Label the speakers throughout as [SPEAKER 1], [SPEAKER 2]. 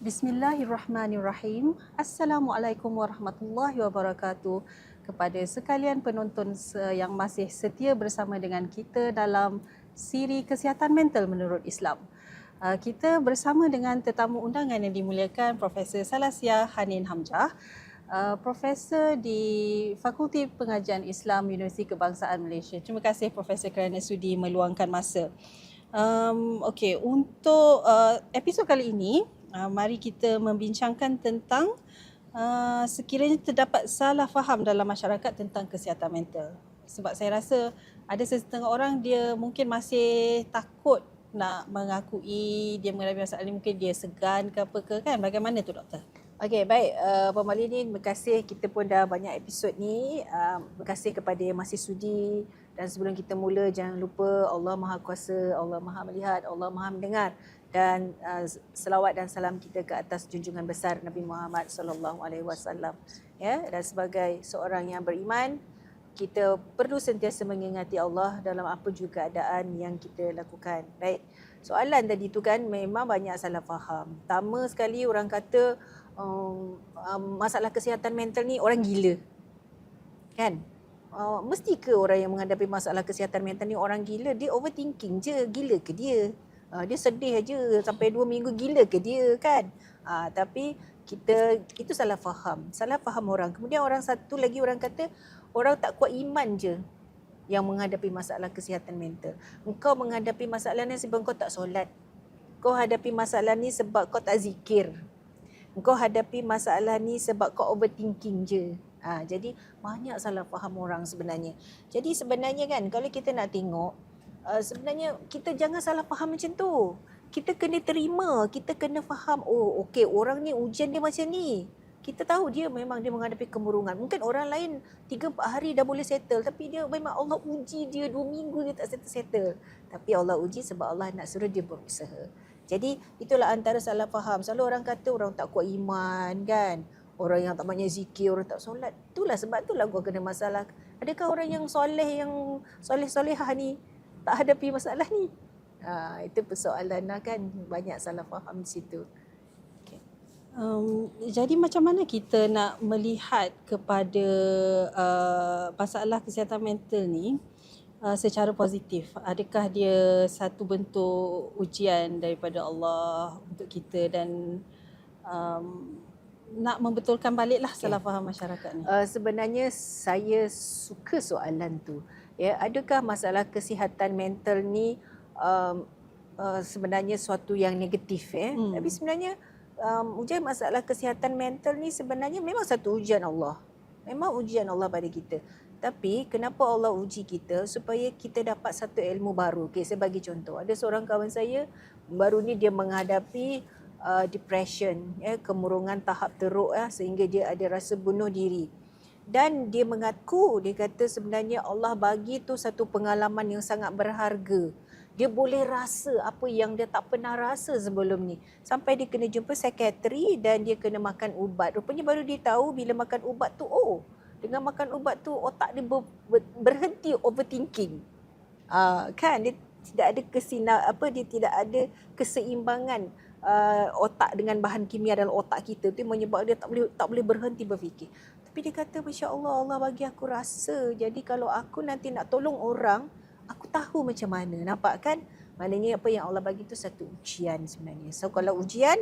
[SPEAKER 1] Bismillahirrahmanirrahim. Assalamualaikum warahmatullahi wabarakatuh kepada sekalian penonton yang masih setia bersama dengan kita dalam siri kesihatan mental menurut Islam. Uh, kita bersama dengan tetamu undangan yang dimuliakan Profesor Salasia Hanin Hamzah, uh, Profesor di Fakulti Pengajian Islam Universiti Kebangsaan Malaysia. Terima kasih Profesor kerana sudi meluangkan masa. Um, Okey, untuk uh, episod kali ini, uh, mari kita membincangkan tentang uh, sekiranya terdapat salah faham dalam masyarakat tentang kesihatan mental. Sebab saya rasa ada setengah orang dia mungkin masih takut nak mengakui dia mengalami masalah ini mungkin dia segan ke apa ke kan bagaimana tu doktor
[SPEAKER 2] Okey, baik. Uh, Puan Malini, terima kasih. Kita pun dah banyak episod ni. Uh, terima kasih kepada yang masih sudi. Dan sebelum kita mula, jangan lupa Allah Maha Kuasa, Allah Maha Melihat, Allah Maha Mendengar dan uh, selawat dan salam kita ke atas junjungan besar Nabi Muhammad sallallahu alaihi wasallam ya dan sebagai seorang yang beriman kita perlu sentiasa mengingati Allah dalam apa juga keadaan yang kita lakukan baik soalan tadi tu kan memang banyak salah faham. Pertama sekali orang kata um, um, masalah kesihatan mental ni orang gila kan? Uh, mesti ke orang yang menghadapi masalah kesihatan mental ni orang gila? Dia overthinking je gila ke dia? Uh, dia sedih aja sampai dua minggu gila ke dia kan. Uh, tapi kita itu salah faham. Salah faham orang. Kemudian orang satu lagi orang kata orang tak kuat iman je yang menghadapi masalah kesihatan mental. Engkau menghadapi masalah ni sebab kau tak solat. Kau hadapi masalah ni sebab kau tak zikir. Engkau hadapi masalah ni sebab kau overthinking je. Ha, jadi banyak salah faham orang sebenarnya. Jadi sebenarnya kan kalau kita nak tengok uh, sebenarnya kita jangan salah faham macam tu. Kita kena terima, kita kena faham, oh okey orang ni ujian dia macam ni. Kita tahu dia memang dia menghadapi kemurungan. Mungkin orang lain 3 4 hari dah boleh settle tapi dia memang Allah uji dia 2 minggu dia tak settle-settle. Tapi Allah uji sebab Allah nak suruh dia berusaha. Jadi itulah antara salah faham. Selalu orang kata orang tak kuat iman kan. Orang yang tak banyak zikir, orang tak solat. Itulah sebab itulah gua kena masalah. Adakah orang yang soleh yang soleh-solehah ni tak hadapi masalah ni? Ha, itu persoalan lah kan banyak salah faham di situ.
[SPEAKER 1] Um, jadi macam mana kita nak melihat kepada uh, masalah kesihatan mental ni uh, secara positif? Adakah dia satu bentuk ujian daripada Allah untuk kita dan um, nak membetulkan baliklah okay. salah faham masyarakat ni?
[SPEAKER 2] Uh, sebenarnya saya suka soalan tu ya adakah masalah kesihatan mental ni um, uh, sebenarnya suatu yang negatif ya hmm. tapi sebenarnya um, ujian masalah kesihatan mental ni sebenarnya memang satu ujian Allah. Memang ujian Allah pada kita. Tapi kenapa Allah uji kita supaya kita dapat satu ilmu baru? Okey saya bagi contoh. Ada seorang kawan saya baru ni dia menghadapi uh, depression ya kemurungan tahap teruk ya sehingga dia ada rasa bunuh diri. Dan dia mengaku dia kata sebenarnya Allah bagi tu satu pengalaman yang sangat berharga dia boleh rasa apa yang dia tak pernah rasa sebelum ni. Sampai dia kena jumpa psikiatri dan dia kena makan ubat. Rupanya baru dia tahu bila makan ubat tu oh dengan makan ubat tu otak dia ber, ber, berhenti overthinking. Uh, kan? Dia tidak ada kesinar apa dia tidak ada keseimbangan uh, otak dengan bahan kimia dalam otak kita tu menyebabkan dia tak boleh tak boleh berhenti berfikir. Tapi dia kata, Masya Allah, Allah bagi aku rasa. Jadi kalau aku nanti nak tolong orang, aku tahu macam mana. Nampak kan? Maknanya apa yang Allah bagi tu satu ujian sebenarnya. So kalau ujian,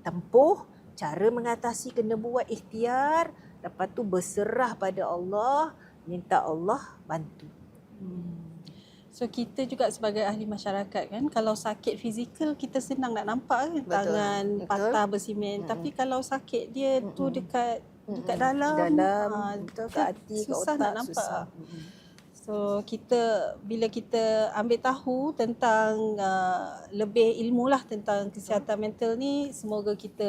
[SPEAKER 2] tempuh, cara mengatasi kena buat ikhtiar. Lepas tu berserah pada Allah, minta Allah bantu.
[SPEAKER 1] Hmm. So kita juga sebagai ahli masyarakat kan kalau sakit fizikal kita senang nak nampak kan Betul. tangan Betul. patah bersimen hmm. tapi kalau sakit dia hmm. tu dekat dekat dalam
[SPEAKER 2] dalam ha, betul kat hati kat otak
[SPEAKER 1] nak nampak susah. So kita bila kita ambil tahu tentang uh, lebih ilmu lah tentang kesihatan mental ni semoga kita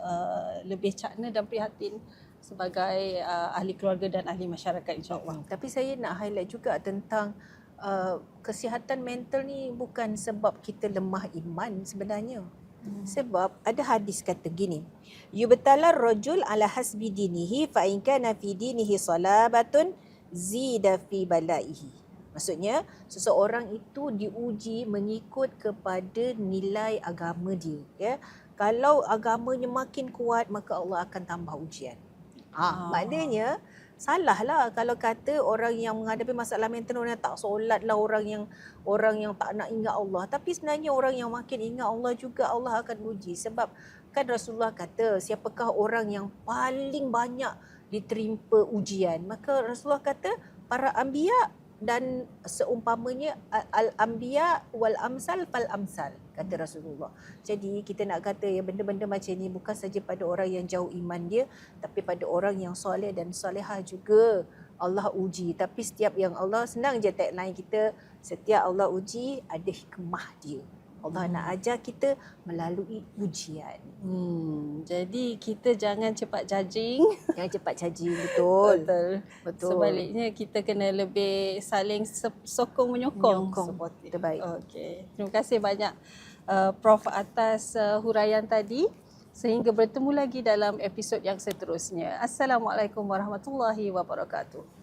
[SPEAKER 1] uh, lebih cakna dan prihatin sebagai uh, ahli keluarga dan ahli masyarakat insyaAllah.
[SPEAKER 2] Tapi saya nak highlight juga tentang uh, kesihatan mental ni bukan sebab kita lemah iman sebenarnya. Hmm. Sebab ada hadis kata gini. Yubtala rajul ala hasbi dinihi fa in kana fi dinihi salabatun zida fi balaihi. Maksudnya seseorang itu diuji mengikut kepada nilai agama dia ya. Kalau agamanya makin kuat maka Allah akan tambah ujian. Ha,
[SPEAKER 1] Ah.
[SPEAKER 2] maknanya salah lah kalau kata orang yang menghadapi masalah mental orang yang tak solat lah orang yang orang yang tak nak ingat Allah tapi sebenarnya orang yang makin ingat Allah juga Allah akan uji sebab kan Rasulullah kata siapakah orang yang paling banyak diterima ujian maka Rasulullah kata para anbiya dan seumpamanya al anbiya wal amsal fal amsal kata Rasulullah. Jadi kita nak kata ya benda-benda macam ni bukan saja pada orang yang jauh iman dia tapi pada orang yang soleh dan solehah juga Allah uji. Tapi setiap yang Allah senang je tagline kita setiap Allah uji ada hikmah dia. Allah nak ajar kita melalui ujian.
[SPEAKER 1] Hmm, jadi kita jangan cepat judging.
[SPEAKER 2] Jangan cepat caji betul.
[SPEAKER 1] Betul.
[SPEAKER 2] Betul.
[SPEAKER 1] Sebaliknya kita kena lebih saling sokong menyokong.
[SPEAKER 2] Menyokong.
[SPEAKER 1] Supportive.
[SPEAKER 2] Terbaik.
[SPEAKER 1] Okey. Terima kasih banyak uh, Prof atas uh, huraian tadi. Sehingga bertemu lagi dalam episod yang seterusnya. Assalamualaikum warahmatullahi wabarakatuh.